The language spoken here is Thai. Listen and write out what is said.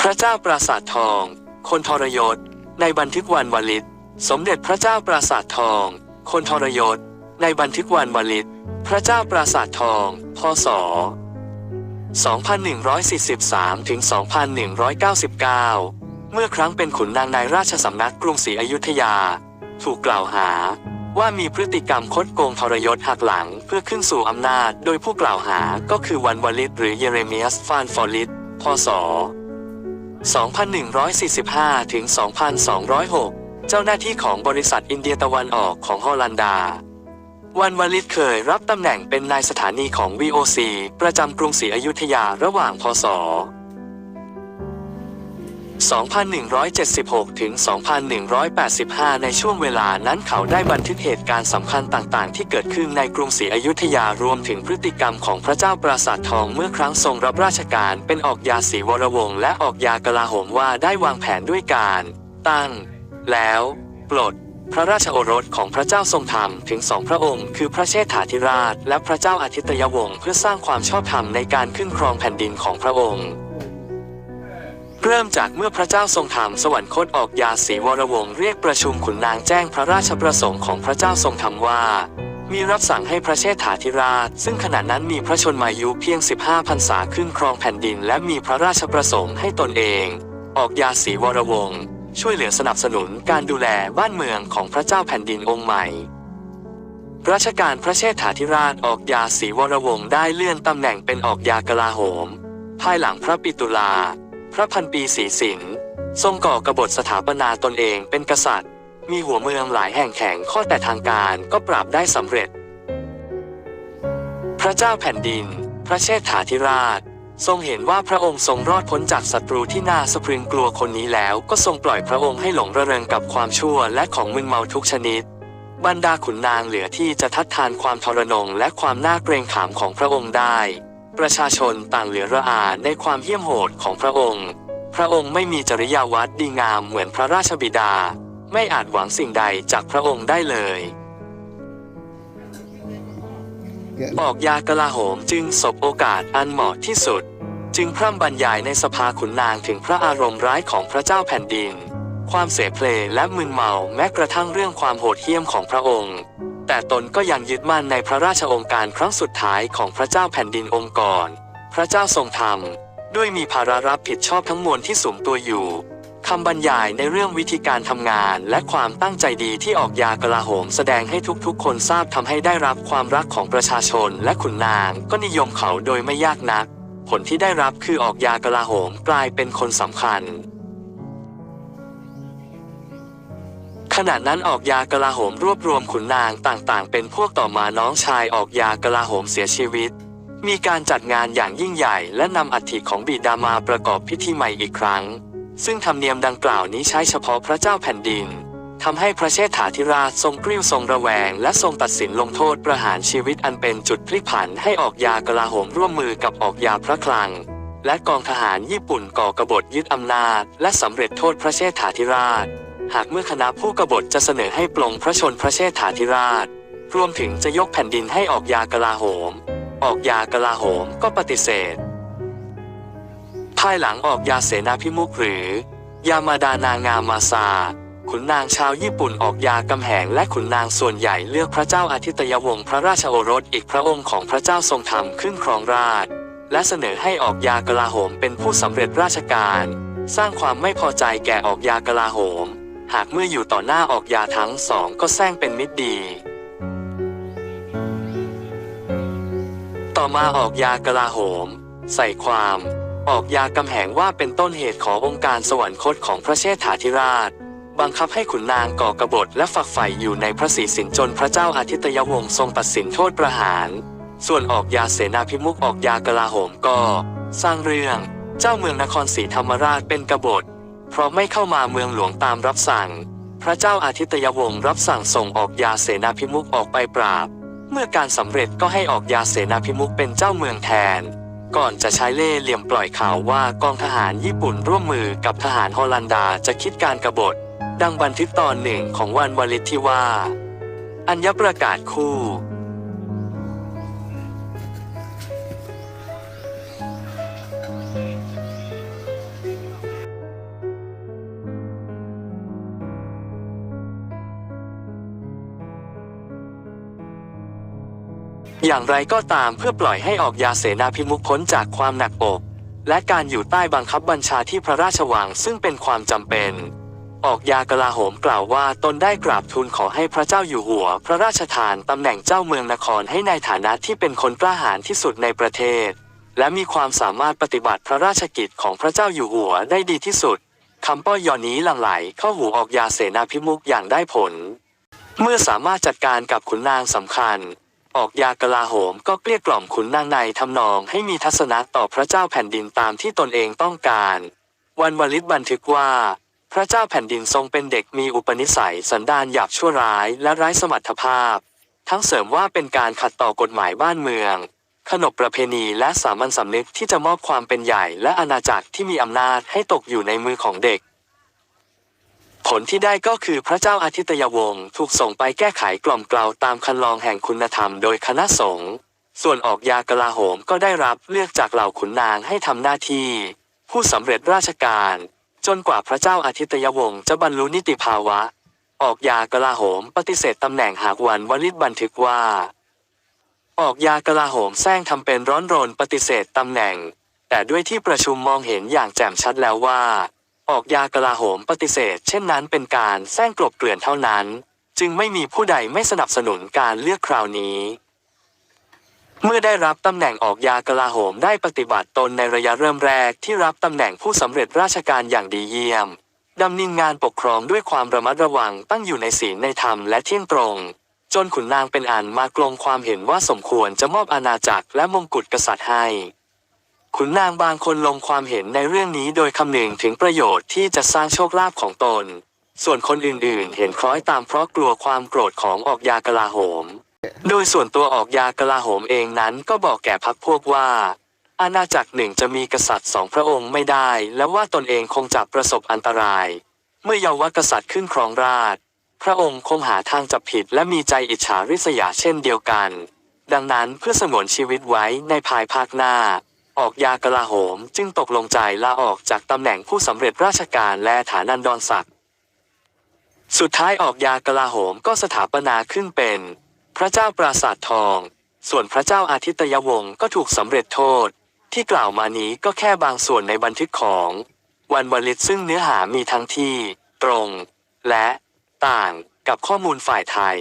พระเจ้าปราสาททอง คนทรยศ ในบันทึกวันวลิต สมเด็จพระเจ้าปราสาททอง คนทรยศ ในบันทึกวันวลิต พระเจ้าปราสาททอง พศ 2143ถึง2199 เมื่อครั้งเป็นขุนนางในราชสำนักกรุงศรีอยุธยา ถูกกล่าวหาว่ามีพฤติกรรมคดโกงทรยศหักหลังเพื่อขึ้นสู่อำนาจ โดยผู้กล่าวหาก็คือวันวลิตหรือเยเรเมียสฟานฟอลิต พศ 2145 ถึง 2206 เจ้าหน้าที่ของบริษัทอินเดียตะวันออกของฮอลันดา วันวลิตเคยรับตำแหน่งเป็นนายสถานีของ VOC ประจำกรุงศรีอยุธยาระหว่างพศ 2176 ถึง 2185 ในช่วงเวลานั้นเขาได้บันทึกเหตุการณ์สำคัญต่างๆ ที่เกิดขึ้นในกรุงศรีอยุธยารวมถึงพฤติกรรมของพระเจ้าปราสาททองเมื่อครั้งทรงรับราชการเป็นออกยาศรีวรวงศ์และออกยากลาโหมว่าได้วางแผนด้วยการ ตั้ง แล้ว ปลด พระราชโอรสของพระเจ้าทรงธรรมถึงสองพระองค์ คือพระเชษฐาธิราช และพระเจ้าอาทิตยวงศ์เพื่อสร้างความชอบธรรมในการขึ้นครองแผ่นดินของพระองค์ เริ่มจากเมื่อพระเจ้าทรงธรรมสวรรคตออกยาศรีวรวงศ์เรียกประชุมขุนนางแจ้งพระราชประสงค์ของพระเจ้าทรงธรรมว่า มีรับสั่งให้พระเชษฐาธิราช ซึ่งขณะนั้นมีพระชนมายุเพียง 15พรรษาขึ้นครองแผ่นดิน และมีพระราชประสงค์ให้ตนเอง ออกยาศรีวรวงศ์ช่วยเหลือสนับสนุนการดูแลบ้านเมืองของพระเจ้าแผ่นดินองค์ใหม่รัชกาลพระเชษฐาธิราชออกยาศรีวรวงศ์ได้เลื่อนตำแหน่งเป็นออกยากลาโหม ภายหลังพระปิตุลา พระพันปีศรีสินทรงก่อกบฏสถาปนาตนเองเป็นกษัตริย์ มีหัวเมืองหลายแห่งแข็งข้อแต่ทางการก็ปราบได้สำเร็จ พระเจ้าแผ่นดิน พระเชษฐาธิราช ทรงเห็นว่าพระองค์ทรงรอดพ้นจากศัตรูที่น่าสะพรึงกลัวคนนี้แล้ว ก็ทรงปล่อยพระองค์ให้หลงระเริงกับความชั่วและของมึนเมาทุกชนิดบรรดาขุนนางเหลือที่จะทัดทานความทรนงและความน่าเกรงขามของพระองค์ได้ ประชาชนต่างเหลือระอาในความเหี้ยมโหดของพระองค์ พระองค์ไม่มีจริยาวัดดีงามเหมือนพระราชบิดา ไม่อาจหวังสิ่งใดจากพระองค์ได้เลยออกยากลาโหมจึงสบโอกาสอันเหมาะที่สุด จึงพร่ำบรรยายในสภาขุนนางถึงพระอารมณ์ร้ายของพระเจ้าแผ่นดิน ความเสเพลและมึนเมาแม้กระทั่งเรื่องความโหดเหี้ยมของพระองค์ แต่ตนก็ยังยึดมั่นในพระราชองค์การครั้งสุดท้ายของพระเจ้าแผ่นดินองค์ก่อนพระเจ้าทรงธรรม ด้วยมีภาระรับผิดชอบทั้งมวลที่สูงตัวอยู่คำบรรยายในเรื่องวิธีการทำงานและความตั้งใจดีที่ออกยากลาโหมแสดงให้ทุกๆ คนทราบทำให้ได้รับความรักของประชาชนและขุนนางก็นิยมเขาโดยไม่ยากนัก ผลที่ได้รับคือออกยากลาโหมกลายเป็นคนสำคัญ ขณะนั้นออกยากลาโหมรวบรวมขุนนางต่างๆ เป็นพวกต่อมาน้องชายออกยากลาโหมเสียชีวิต มีการจัดงานอย่างยิ่งใหญ่ และนำอัฐิของบิดามาประกอบพิธีใหม่อีกครั้ง ซึ่งธรรมเนียมดังกล่าวนี้ใช้เฉพาะพระเจ้าแผ่นดินทำให้พระเชษฐาธิราชทรงกริ้วทรงระแวง และทรงตัดสินลงโทษประหารชีวิตอันเป็นจุดพลิกผันให้ออกยากลาโหมร่วมมือกับออกยาพระคลัง และกองทหารญี่ปุ่นก่อกบฏยึดอำนาจ และสำเร็จโทษพระเชษฐาธิราช หากเมื่อคณะผู้กบฏจะเสนอให้ปลงพระชนพระเชษฐาธิราช รวมถึงจะยกแผ่นดินให้ออกยากลาโหม ออกยากลาโหมก็ปฏิเสธ ภายหลังออกยาเสนาพิมุขหรือ ยามาดานางามาซาขุนนางชาวญี่ปุ่นออกยากำแหงและขุนนางส่วนใหญ่เลือกพระเจ้าอาทิตยวงศ์พระราชโอรสอีกพระองค์ของพระเจ้าทรงธรรมขึ้นครองราชและเสนอให้ออกยากลาโหมเป็นผู้สำเร็จราชการ สร้างความไม่พอใจแก่ออกยากลาโหม หากเมื่ออยู่ต่อหน้าออกยาทั้งสองก็แซงเป็นมิตรดี ต่อมาออกยากลาโหม ใส่ความ ออกยากำแหงว่าเป็นต้นเหตุขององค์การสวรรคตของพระเชษฐาธิราช บังคับให้ขุนนางก่อกบฏและฝักใฝ่อยู่ในพระศรีสินจนพระเจ้าอาทิตยวงศ์ทรงตัดสินโทษประหาร ส่วนออกยาเสนาพิมุขออกยากลาโหมก็ สร้างเรื่อง เจ้าเมืองนครศรีธรรมราชเป็นกบฏ เพราะไม่เข้ามาเมืองหลวงตามรับสั่ง พระเจ้าอาทิตยวงศ์รับสั่งส่งออกยาเสนาพิมุขออกไปปราบ เมื่อการสำเร็จก็ให้ออกยาเสนาพิมุขเป็นเจ้าเมืองแทน ก่อนจะใช้เล่เหลี่ยมปล่อยข่าวว่ากองทหารญี่ปุ่นร่วมมือกับทหารฮอลันดาจะคิดการกบฏ ดังบันทึกตอนหนึ่งของวันวลิตที่ว่า อัญญประกาศคู่ อย่างไรก็ตามเพื่อปล่อยให้ออกยาเสนาพิมุขพ้นจากความหนักอก และการอยู่ใต้บังคับบัญชาที่พระราชวังซึ่งเป็นความจำเป็น ออกยากลาโหมกล่าวว่าตนได้กราบทูลขอให้พระเจ้าอยู่หัว พระราชทานตำแหน่งเจ้าเมืองนครให้ในฐานะที่เป็นคนกล้าหาญที่สุดในประเทศ และมีความสามารถปฏิบัติพระราชกิจของพระเจ้าอยู่หัวได้ดีที่สุดคำป้อยอนี้หลั่งไหลเข้าหูออกยาเสนาพิมุขอย่างได้ผล เมื่อสามารถจัดการกับขุนนางสำคัญ ออกยากลาโหมก็เกลี้ยกล่อมขุนนางในทำนองให้มีทัศนะต่อพระเจ้าแผ่นดินตามที่ตนเองต้องการ วันวลิตบันทึกว่า พระเจ้าแผ่นดินทรงเป็นเด็กมีอุปนิสัยสันดานหยาบชั่วร้ายและไร้สมรรถภาพ ทั้งเสริมว่าเป็นการขัดต่อกฎหมายบ้านเมือง ขนบประเพณีและสามัญสำนึกที่จะมอบความเป็นใหญ่และอาณาจักรที่มีอำนาจให้ตกอยู่ในมือของเด็ก ผลที่ได้ก็คือพระเจ้าอาทิตยวงศ์ถูกส่งไปแก้ไขกล่อมเกลาตามคันลองแห่งคุณธรรมโดยคณะสงฆ์ส่วนออกยากลาโหมก็ได้รับเลือกจากเหล่าขุนนางให้ทำหน้าที่ ผู้สำเร็จราชการ จนกว่าพระเจ้าอาทิตยวงศ์จะบรรลุนิติภาวะ ออกยากลาโหมปฏิเสธตำแหน่งหากวันวลิตบันทึกว่า ออกยากลาโหมแซงทำเป็นร้อนรนปฏิเสธตำแหน่ง แต่ด้วยที่ประชุมมองเห็นอย่างแจ่มชัดแล้วว่า ออกยากลาโหมปฏิเสธ เช่นนั้นเป็นการแซงกลบเกลื่อนเท่านั้น จึงไม่มีผู้ใดไม่สนับสนุนการเลือกคราวนี้ เมื่อได้รับตำแหน่งออกยากลาโหมได้ปฏิบัติตนในระยะเริ่มแรกที่รับตำแหน่งผู้สำเร็จราชการอย่างดีเยี่ยมดำเนินงานปกครองด้วยความระมัดระวังตั้งอยู่ในศีลในธรรมและเที่ยงตรง จนขุนนางเป็นอันมากลงความเห็นว่าสมควรจะมอบอาณาจักรและมงกุฎกษัตริย์ให้ ขุนนางบางคนลงความเห็นในเรื่องนี้โดยคำนึงถึงประโยชน์ที่จะสร้างโชคลาภของตน ส่วนคนอื่นๆ เห็นคล้อยตามเพราะกลัวความโกรธของออกยากลาโหม โดยส่วนตัวออกยากลาโหมเองนั้นก็บอกแก่พักพวกว่า อาณาจักรหนึ่งจะมีกษัตริย์สองพระองค์ไม่ได้ และว่าตนเองคงจะประสบอันตราย เมื่อเยาวกษัตริย์ขึ้นครองราชพระองค์คงหาทางจับผิดและมีใจอิจฉาริษยาเช่นเดียวกัน ดังนั้นเพื่อสงวนชีวิตไว้ในภายภาคหน้า ออกยากลาโหม จึงตกลงใจลาออกจากตำแหน่งผู้สำเร็จราชการและฐานันดรศักดิ์สุดท้ายออกยากลาโหมก็สถาปนาขึ้นเป็น พระเจ้าปราสาททอง ส่วนพระเจ้าอาทิตยวงศ์ก็ถูกสำเร็จโทษ ที่กล่าวมานี้ก็แค่บางส่วนในบันทึกของวันวลิตซึ่งเนื้อหามีทั้งที่ ตรง และ ต่างกับข้อมูลฝ่ายไทย